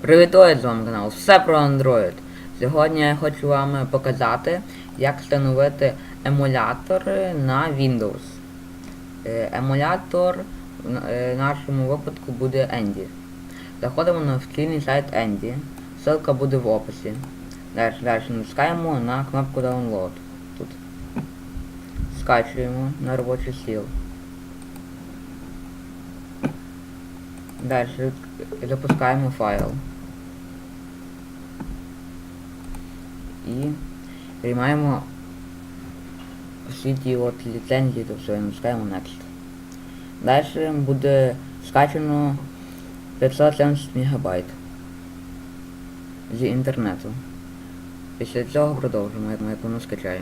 Привіт, з вами канал Все про Android. Сьогодні я хочу вам показати, як встановити емулятори на Windows. Е, Емулятор в е, нашому випадку буде Andy. Заходимо на офіційний сайт Andy. Ссылка буде в описі. Далі, далі натискаємо на кнопку Download. Тут. Скачуємо на робочий стіл. Далі запускаємо файл. І приймаємо всі ті от ліцензії, то все, натискаємо Next. Далі буде скачано 570 МБ з інтернету. Після цього продовжимо, як воно скачає.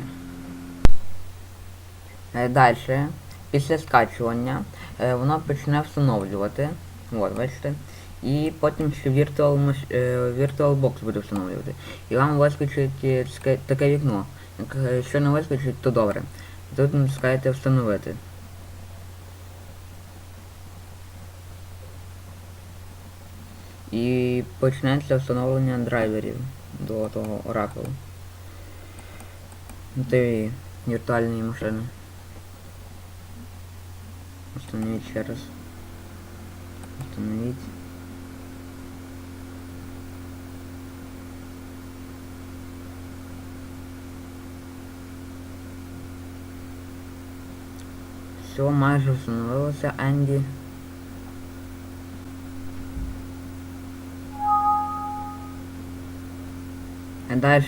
Далі, після скачування, е, воно почне встановлювати. От, бачите. І потім ще Virtual, е, VirtualBox буде встановлювати. І вам вискочить е, таке, вікно. Е, Якщо не вискочить, то добре. Тут натискаєте встановити. І почнеться встановлення драйверів до того Oracle. Тієї віртуальної машини. Установіть ще раз. Установить. Все, майже встановилося Енді. Далі.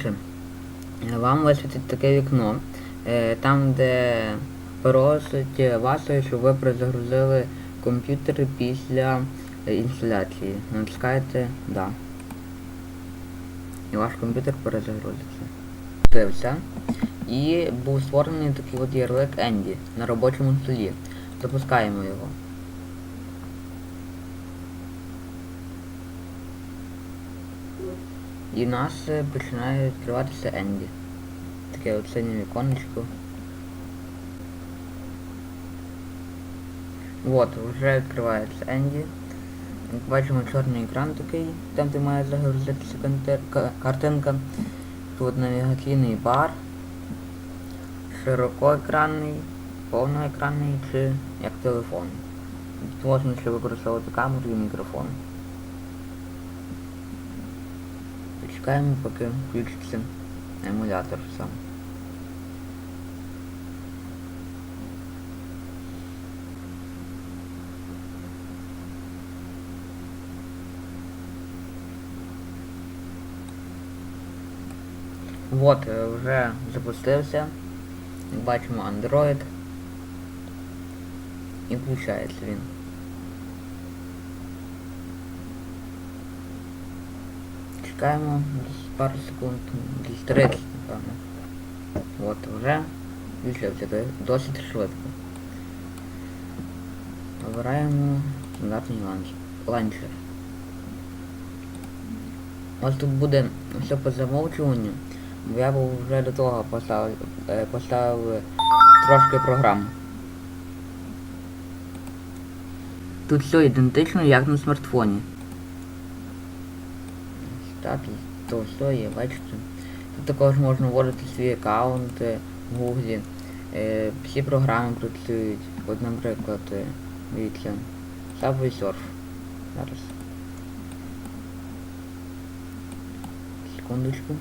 Вам висвітить таке вікно, е, там де просить вас, щоб ви перезагрузили комп'ютер після інсталяції. Натискаєте Да. І ваш комп'ютер перезагрузиться. Дивився. І був створений такий от ярлик Енді на робочому столі. Запускаємо його. І в нас е, починає відкриватися Енді. Таке от синє віконечко. Вот, вже відкривається Енді. Як бачимо чорний екран такий, там де має загрузитися картинка. Тут навігаційний бар. Широкоекранний, повноекранний чи як телефон. Тут можна ще використовувати камеру і мікрофон. Чекаємо, поки включиться емулятор сам. Вот, е, вже запустився. Бачимо Android. І включається він. Чекаємо пару секунд, десь 30, напевно. От, вже до- досить швидко. Обираємо стандартний ланч. ланчер. Ось тут буде все по замовчуванню. Я був вже до того поставив, е, поставив трошки програм. Тут все ідентично, як на смартфоні. Так, то є, бачите. Тут також можна вводити свій аккаунт в гуглі. Е, всі програми працюють. От, наприклад, е, дивіться, Subway Surf. Зараз. Секундочку.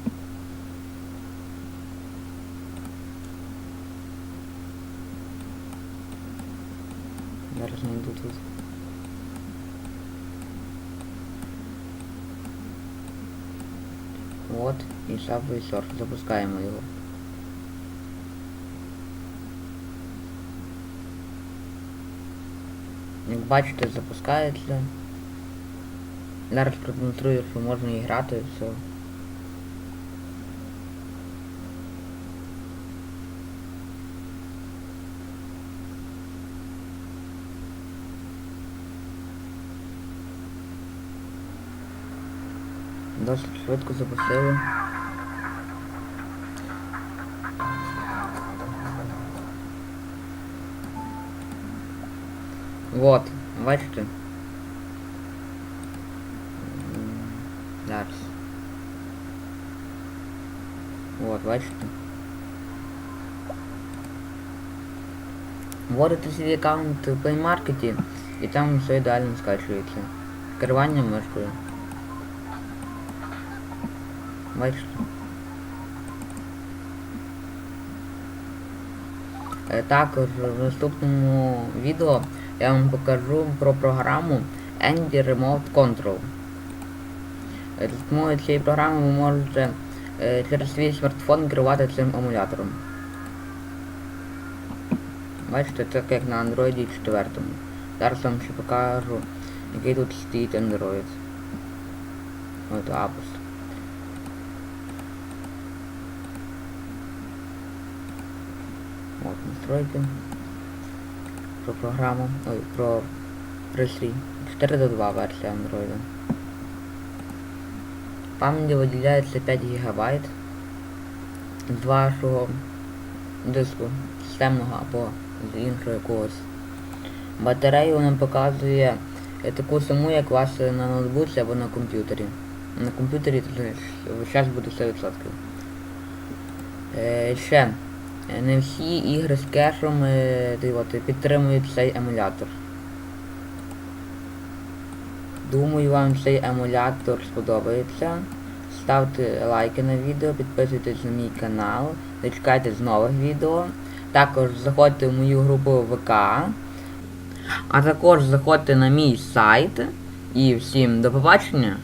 Зараз знайду тут. От, і Surf. Запускаємо його. Як бачите, запускається. Зараз продемонструю, що можна і грати, все. Досить швидко запустили. Вот, бачите. Зараз. Вот, бачите. Вводите свій аккаунт в Play Market и там все идеально скачивается. Керування мишкою. Бачите? Е, Також в наступному відео я вам покажу про програму Andy Remote Control. Е, За допомогою цієї програми ви можете е, через свій смартфон керувати цим емулятором. Бачите, так як на Android 4. Зараз вам ще покажу, який тут стоїть Android. От Apple. Настройки. Про програму. Ой, про пристрій. 4 до 2 версія Android. Пам'яті виділяється 5 ГБ з вашого диску системного або з іншого якогось. Батарею нам показує таку саму, як е, на ноутбуці або на комп'ютері. На комп'ютері зараз буде 100%. Е, ще, не всі ігри з кешем підтримують цей емулятор. Думаю, вам цей емулятор сподобається. Ставте лайки на відео, підписуйтесь на мій канал, дочекайтесь нових відео. Також заходьте в мою групу ВК. А також заходьте на мій сайт. І всім до побачення!